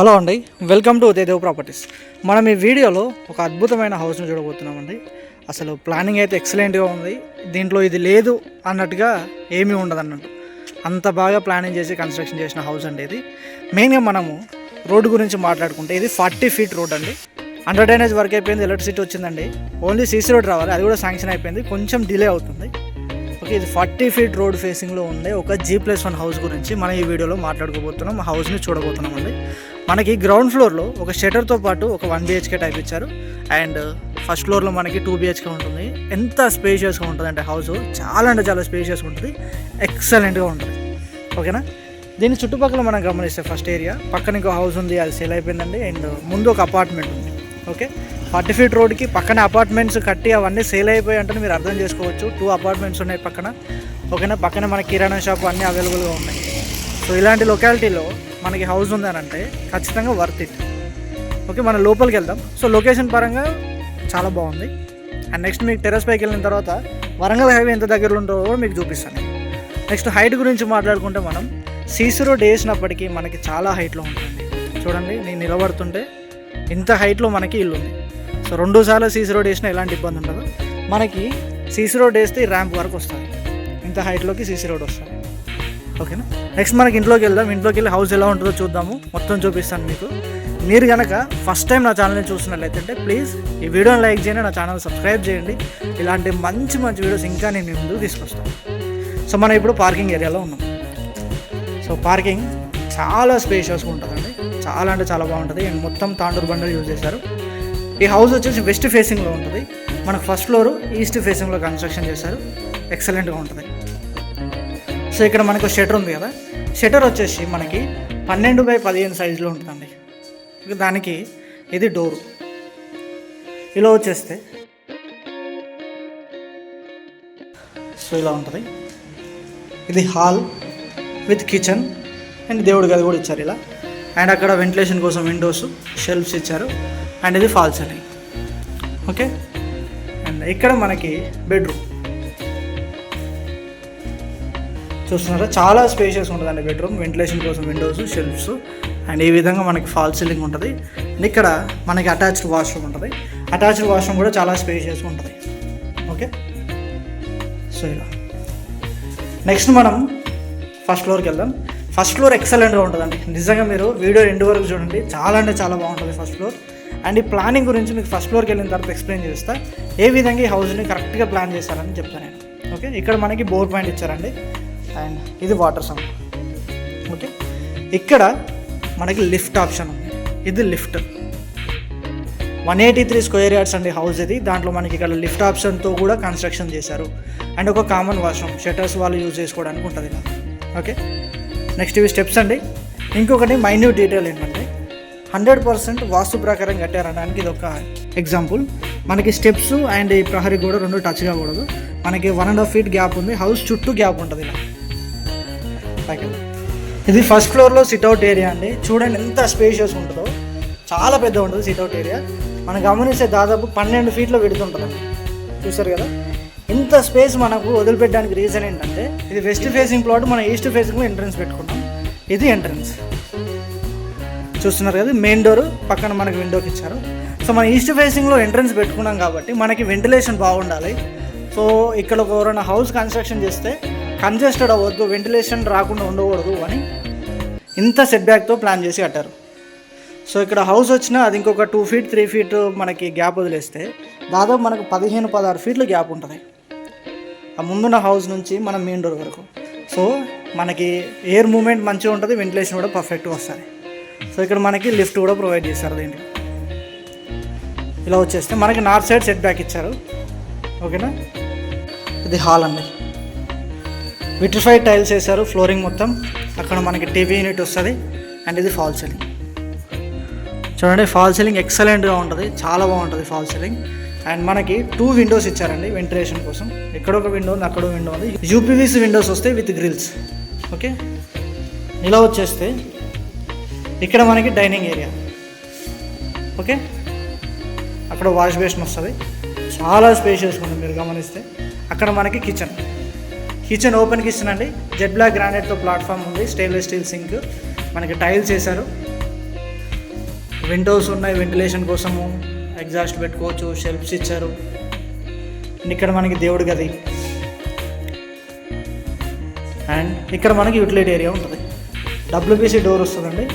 Hello అండి welcome to ఉదయదేవ్ properties. మనం ఈ వీడియోలో ఒక అద్భుతమైన హౌస్ని చూడబోతున్నామండి. అసలు ప్లానింగ్ అయితే ఎక్సలెంట్గా ఉంది దీంట్లో ఇది లేదు అన్నట్టుగా ఏమీ ఉండదు అన్నట్టు అంత బాగా ప్లానింగ్ చేసి కన్స్ట్రక్షన్ చేసిన హౌస్ అండి ఇది. మెయిన్గా మనము రోడ్డు గురించి మాట్లాడుకుంటే ఇది ఫార్టీ ఫీట్ రోడ్ అండి. అండర్ డ్రైనేజ్ వర్క్ అయిపోయింది ఎలక్ట్రిసిటీ వచ్చిందండి. ఓన్లీ సీసీ రోడ్ రావాలి అది కూడా శాంక్షన్ అయిపోయింది కొంచెం డిలే అవుతుంది. ఓకే ఇది ఫార్టీ ఫీట్ రోడ్ ఫేసింగ్లో ఉండే ఒక జీ ప్లస్ వన్ హౌస్ గురించి మనం ఈ వీడియోలో మాట్లాడుకోబోతున్నాం ఆ హౌస్ని చూడబోతున్నాం అండి మనకి గ్రౌండ్ ఫ్లోర్లో ఒక షటర్తో పాటు ఒక వన్ బిహెచ్కే టైప్ ఇచ్చారు. అండ్ ఫస్ట్ ఫ్లోర్లో మనకి టూ బిహెచ్కే ఉంటుంది. ఎంత స్పేషియస్గా ఉంటుంది అంటే హౌస్ చాలా అంటే చాలా స్పేషియస్గా ఉంటుంది. ఎక్సలెంట్గా ఉంటుంది. ఓకేనా దీని చుట్టుపక్కల మనం గమనిస్తే ఫస్ట్ ఏరియా పక్కన ఇంకో హౌస్ ఉంది అది సేల్ అయిపోయిందండి. అండ్ ముందు ఒక అపార్ట్మెంట్ ఉంది. ఓకే ఫార్టీ ఫీట్ రోడ్కి పక్కన అపార్ట్మెంట్స్ కట్టి అవన్నీ సేల్ అయిపోయి అంటే మీరు అర్థం చేసుకోవచ్చు. టూ అపార్ట్మెంట్స్ ఉన్నాయి పక్కన. ఓకేనా పక్కన మన కిరాణా షాప్ అన్నీ అవైలబుల్గా ఉన్నాయి. సో ఇలాంటి లొకాలిటీలో మనకి హౌస్ ఉందనంటే ఖచ్చితంగా వర్త్ ఇట్ ఓకే మనం లోపలికి వెళ్దాం. సో లొకేషన్ పరంగా చాలా బాగుంది. అండ్ నెక్స్ట్ మీకు టెరస్ పైకి వెళ్ళిన తర్వాత వరంగల్ హైవే ఎంత దగ్గరలో ఉంటుందో కూడా మీకు చూపిస్తాను. నెక్స్ట్ హైట్ గురించి మాట్లాడుకుంటే మనం సీసీ రోడ్ వేసినప్పటికీ మనకి చాలా హైట్లో ఉంటుంది. చూడండి నేను నిలబడుతుంటే ఇంత హైట్లో మనకి ఇల్లు ఉంది. సో రెండు సార్లు సీసీ రోడ్ వేసినా ఎలాంటి ఇబ్బంది ఉండదు. మనకి సీసీ రోడ్ వేస్తే ర్యాంప్ వరకు వస్తుంది. ఇంత హైట్లోకి సీసీ రోడ్ వస్తుంది. ఓకేనా? నెక్స్ట్ మనకి ఇంట్లోకి వెళ్దాం. ఇంట్లోకి వెళ్ళి హౌస్ ఎలా ఉంటుందో చూద్దాము. మొత్తం చూపిస్తాను మీకు. మీరు కనుక ఫస్ట్ టైం నా ఛానల్ని చూసినట్లయితే ప్లీజ్ ఈ వీడియోని లైక్ చేయండి నా ఛానల్ సబ్స్క్రైబ్ చేయండి. ఇలాంటి మంచి మంచి వీడియోస్ ఇంకా నేను మీ ముందుకు తీసుకొస్తాను. సో మనం ఇప్పుడు పార్కింగ్ ఏరియాలో ఉన్నాం. సో పార్కింగ్ చాలా స్పేషియస్గా ఉంటుందండి. చాలా అంటే చాలా బాగుంటుంది. అండ్ మొత్తం తాండూరు బండలు యూజ్ చేశారు. ఈ హౌస్ వచ్చేసి వెస్ట్ ఫేసింగ్లో ఉంటుంది. మనకు ఫస్ట్ ఫ్లోర్ ఈస్ట్ ఫేసింగ్లో కన్స్ట్రక్షన్ చేశారు. ఎక్సలెంట్గా ఉంటుంది. సో ఇక్కడ మనకు షటర్ ఉంది కదా. షటర్ వచ్చేసి మనకి పన్నెండు బై పదిహేను సైజులో ఉంటుందండి. దానికి ఇది డోరు. ఇలా వచ్చేస్తే. సో ఇలా ఉంటుంది. ఇది హాల్ విత్ కిచెన్. అండ్ దేవుడి గది కూడా ఇచ్చారు ఇలా. అండ్ అక్కడ వెంటిలేషన్ కోసం విండోస్ షెల్ఫ్స్ ఇచ్చారు. అండ్ ఇది ఫాల్ సీలింగ్ ఓకే? అండ్ ఇక్కడ మనకి బెడ్రూమ్. చూస్తున్నారా. చాలా స్పేషియస్ ఉంటుందండి బెడ్రూమ్ వెంటిలేషన్ కోసం విండోస్ షెల్ఫ్స్ అండ్ ఈ విధంగా మనకి ఫాల్ సీలింగ్ ఉంటుంది. అండ్ ఇక్కడ మనకి అటాచ్డ్ వాష్రూమ్ ఉంటుంది. అటాచ్డ్ వాష్రూమ్ కూడా చాలా స్పేషియస్గా ఉంటుంది. ఓకే సో ఇలా. నెక్స్ట్ మనం ఫస్ట్ ఫ్లోర్కి వెళ్దాం. ఫస్ట్ ఫ్లోర్ ఎక్సలెంట్గా ఉంటుందండి. నిజంగా మీరు వీడియో రెండు వరకు చూడండి. చాలా అంటే చాలా బాగుంటుంది ఫస్ట్ ఫ్లోర్ అండ్ ఈ ప్లానింగ్ గురించి మీకు ఫస్ట్ ఫ్లోర్కి వెళ్ళిన తర్వాత ఎక్స్ప్లెయిన్ చేస్తా. ఏ విధంగా ఈ హౌస్ని కరెక్ట్గా ప్లాన్ చేశారని చెప్తాను నేను. ఓకే ఇక్కడ మనకి బోర్ పాయింట్ ఇచ్చారండి. అండ్ ఇది వాటర్ సమ్ ఓకే ఇక్కడ మనకి లిఫ్ట్ ఆప్షన్ ఉంది. ఇది lift one eighty three square yards అండి హౌస్ ఇది. దాంట్లో మనకి ఇక్కడ లిఫ్ట్ ఆప్షన్తో కూడా కన్స్ట్రక్షన్ చేశారు. అండ్ ఒక కామన్ వాష్రూమ్ షటర్స్ వాళ్ళు యూజ్ చేసుకోవడానికి ఉంటుంది ఇలా ఓకే నెక్స్ట్ ఇవి స్టెప్స్ అండి. ఇంకొకటి మైన్యూట్ డీటెయిల్ ఏంటంటే హండ్రెడ్ పర్సెంట్ వాస్తు ప్రకారం కట్టారనడానికి ఇది ఒక ఎగ్జాంపుల్ మనకి స్టెప్స్ అండ్ ఈ ప్రహరీ కూడా రెండు టచ్ కాకూడదు. మనకి one and half feet gap ఉంది. హౌస్ చుట్టూ గ్యాప్ ఉంటుంది ఇలా. పైకి ఇది ఫస్ట్ ఫ్లోర్లో సిట్అవుట్ ఏరియా అండి. చూడండి ఎంత స్పేషియస్ ఉంటుందో. చాలా పెద్ద ఉంటుంది సిట్అవుట్ ఏరియా మనం గమనిస్తే దాదాపు పన్నెండు ఫీట్లో విడుతుంటుందండి చూసారు కదా? ఇంత స్పేస్ మనకు వదిలిపెట్టడానికి రీజన్ ఏంటంటే ఇది వెస్ట్ ఫేసింగ్ ప్లాట్ మనం ఈస్ట్ ఫేసింగ్లో ఎంట్రన్స్ పెట్టుకున్నాం. ఇది ఎంట్రన్స్ చూస్తున్నారు కదా? మెయిన్ డోర్ పక్కన మనకి విండోకి ఇచ్చారు. సో మన ఈస్ట్ ఫేసింగ్లో ఎంట్రన్స్ పెట్టుకున్నాం కాబట్టి మనకి వెంటిలేషన్ బాగుండాలి. సో ఇక్కడ ఒక ఎవరైనా హౌస్ కన్స్ట్రక్షన్ చేస్తే కంజెస్టెడ్ అవ్వద్దు వెంటిలేషన్ రాకుండా ఉండకూడదు అని ఇంత సెట్ బ్యాక్తో ప్లాన్ చేసి కట్టారు. సో ఇక్కడ హౌస్ వచ్చినా అది ఇంకొక టూ ఫీట్ త్రీ ఫీట్ మనకి గ్యాప్ వదిలేస్తే దాదాపు మనకు పదిహేను పదహారు ఫీట్లు గ్యాప్ ఉంటుంది. ఆ ముందున్న హౌస్ నుంచి మన మెయిన్ డోర్ వరకు. సో మనకి ఎయిర్ మూమెంట్ మంచిగా ఉంటుంది వెంటిలేషన్ కూడా పర్ఫెక్ట్గా వస్తుంది. సో ఇక్కడ మనకి లిఫ్ట్ కూడా ప్రొవైడ్ చేశారు దీంట్లో ఇలా వచ్చేస్తే మనకి నార్త్ సైడ్ సెట్ బ్యాక్ ఇచ్చారు ఓకేనా ఇది హాల్ అండి. విట్రిఫైడ్ టైల్స్ వేశారు ఫ్లోరింగ్ మొత్తం. అక్కడ మనకి టీవీ యూనిట్ వస్తుంది అండ్ ఇది ఫాల్ సీలింగ్ చూడండి ఫాల్ సీలింగ్ ఎక్సలెంట్గా ఉంటుంది చాలా బాగుంటుంది ఫాల్ సీలింగ్ అండ్ మనకి టూ విండోస్ ఇచ్చారండి వెంటిలేషన్ కోసం. ఎక్కడొక విండో ఉంది అక్కడ విండో ఉంది. యూపీవీసీ విండోస్ వస్తాయి విత్ గ్రిల్స్ ఓకే ఇలా వచ్చేస్తే ఇక్కడ మనకి డైనింగ్ ఏరియా ఓకే అక్కడ వాష్ బేసిన్ వస్తుంది. చాలా స్పేషియస్ ఉంది మీరు గమనిస్తే. అక్కడ మనకి కిచెన్ కిచెన్ ఓపెన్ కిచెన్ అండి జెడ్ బ్లాక్ గ్రానైట్తో ప్లాట్ఫామ్ ఉంది. Stainless steel sink. మనకి టైల్స్ వేశారు విండోస్ ఉన్నాయి. వెంటిలేషన్ కోసము ఎగ్జాస్ట్ పెట్టుకోవచ్చు. షెల్ఫ్స్ ఇచ్చారు. అండ్ ఇక్కడ మనకి దేవుడి గది. అండ్ ఇక్కడ మనకి యూటిలిటీ ఏరియా ఉంటుంది. డబ్ల్యూబీసీ డోర్ వస్తుందండి.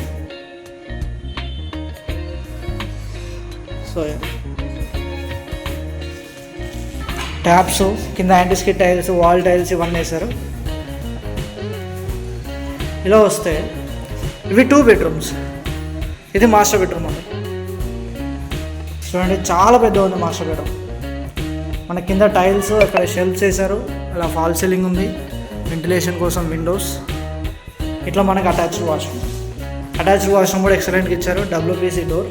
సో ట్యాప్స్ కింద యాంటీస్కిట్ టైల్స్ వాల్ టైల్స్ ఇవన్నీ వేశారు. ఇలా వస్తే ఇవి టూ బెడ్రూమ్స్ ఇది మాస్టర్ బెడ్రూమ్ అండి. చూడండి చాలా పెద్ద ఉంది మాస్టర్ బెడ్రూమ్ మన కింద టైల్స్ అక్కడ షెల్ఫ్స్ వేశారు. అలా ఫాల్ సీలింగ్ ఉంది. వెంటిలేషన్ కోసం విండోస్ ఇట్లా మనకి అటాచ్డ్ వాష్రూమ్ అటాచ్డ్ వాష్రూమ్ కూడా ఎక్సలెంట్గా ఇచ్చారు. డబ్ల్యూపీసీ డోర్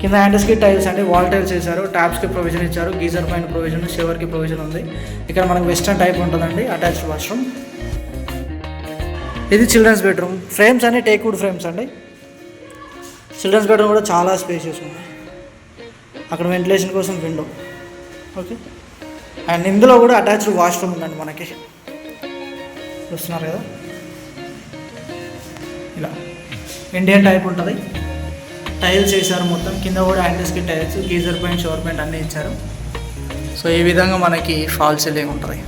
కింద హ్యాండిల్స్కి టైల్స్ అండి వాల్ టైల్స్ వేశారు ట్యాప్స్కి ప్రొవిజన్ ఇచ్చారు గీజర్ పైన ప్రొవిజన్ షేవర్కి ప్రొవిజన్ ఉంది. ఇక్కడ మనకు వెస్టర్న్ టైప్ ఉంటుందండి అటాచ్డ్ వాష్రూమ్ ఇది చిల్డ్రన్స్ బెడ్రూమ్ ఫ్రేమ్స్ అన్ని టేక్ వుడ్ ఫ్రేమ్స్ అండి. చిల్డ్రన్స్ బెడ్రూమ్ కూడా చాలా స్పేషియస్ ఉంది. అక్కడ వెంటిలేషన్ కోసం విండో ఓకే అండ్ ఇందులో కూడా అటాచ్డ్ వాష్రూమ్ ఉందండి మనకి. చూస్తున్నారు కదా? ఇలా. ఇండియన్ టైప్ ఉంటుంది. టైల్స్ వేసారు మొత్తం. కింద కూడా హ్యాండిల్స్కి tiles geyser point shower point అన్నీ ఇచ్చారు. సో ఈ విధంగా మనకి ఫాల్ సీలింగ్ ఉంటుంది.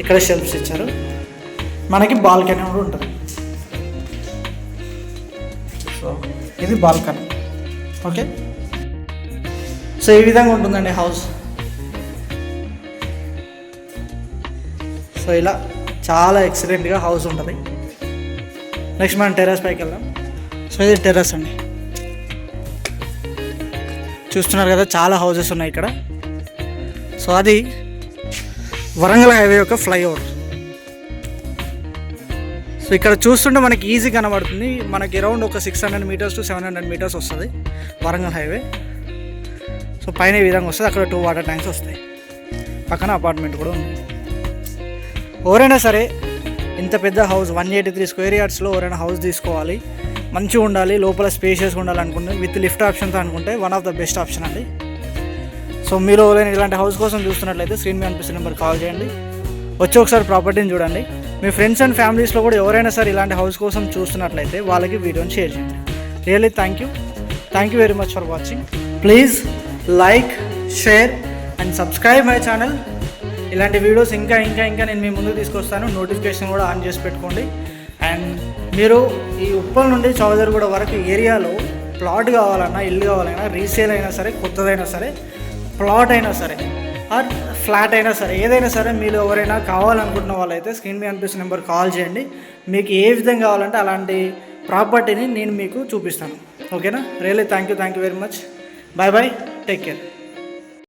ఇక్కడ షెల్ఫ్స్ ఇచ్చారు. మనకి బాల్కనీ కూడా ఉంటుంది. సో ఇది బాల్కనీ. ఓకే? సో ఈ విధంగా ఉంటుందండి హౌస్. సో ఇలా చాలా ఎక్సలెంట్గా హౌస్ ఉంటుంది. నెక్స్ట్ మనం టెర్రస్ పైకి వెళ్దాం. సో ఇది టెర్రస్ అండి. చూస్తున్నారు కదా చాలా హౌసెస్ ఉన్నాయి ఇక్కడ. సో అది వరంగల్ హైవే యొక్క ఫ్లైఓవర్ సో ఇక్కడ చూస్తుంటే మనకి ఈజీ కనబడుతుంది. మనకి అరౌండ్ ఒక six hundred metres to seven hundred metres వస్తుంది వరంగల్ హైవే సో పైన ఈ విధంగా వస్తుంది. అక్కడ టూ వాటర్ ట్యాంక్స్ వస్తాయి. పక్కన అపార్ట్మెంట్ కూడా ఉంది. ఎవరైనా సరే ఇంత పెద్ద house one eighty three square యార్డ్స్లో ఎవరైనా హౌస్ తీసుకోవాలి. మంచిగా ఉండాలి లోపల స్పేషియస్గా ఉండాలనుకుంటే విత్ లిఫ్ట్ ఆప్షన్తో అనుకుంటే one of the best option అండి. సో మీరు ఎవరైనా ఇలాంటి హౌస్ కోసం చూస్తున్నట్లయితే స్క్రీన్ మీద అనిపిస్తున్న నెంబర్ కాల్ చేయండి. వచ్చి ఒకసారి ప్రాపర్టీని చూడండి. మీ ఫ్రెండ్స్ అండ్ ఫ్యామిలీస్లో కూడా ఎవరైనా సరే ఇలాంటి హౌస్ కోసం చూస్తున్నట్లయితే వాళ్ళకి వీడియోని షేర్ చేయండి. Really thank you thank you very much for watching please like share and subscribe my channel ఇలాంటి వీడియోస్ ఇంకా ఇంకా ఇంకా నేను మీ ముందు తీసుకొస్తాను. నోటిఫికేషన్ కూడా ఆన్ చేసి పెట్టుకోండి. అండ్ మీరు ఈ ఉప్పల్ నుండి చౌదరిగూడ వరకు ఏరియాలో ప్లాట్ కావాలన్నా ఇల్లు కావాలన్నా రీసేల్ అయినా సరే కొత్తదైనా సరే ప్లాట్ అయినా సరే ఆర్ ఫ్లాట్ అయినా సరే ఏదైనా సరే మీరు ఎవరైనా కావాలనుకుంటున్న వాళ్ళైతే స్క్రీన్ మీద అనిపిస్తున్న నెంబర్ కాల్ చేయండి. మీకు ఏ విధంగా కావాలంటే అలాంటి ప్రాపర్టీని నేను మీకు చూపిస్తాను. ఓకేనా really thank you thank you very much bye bye take care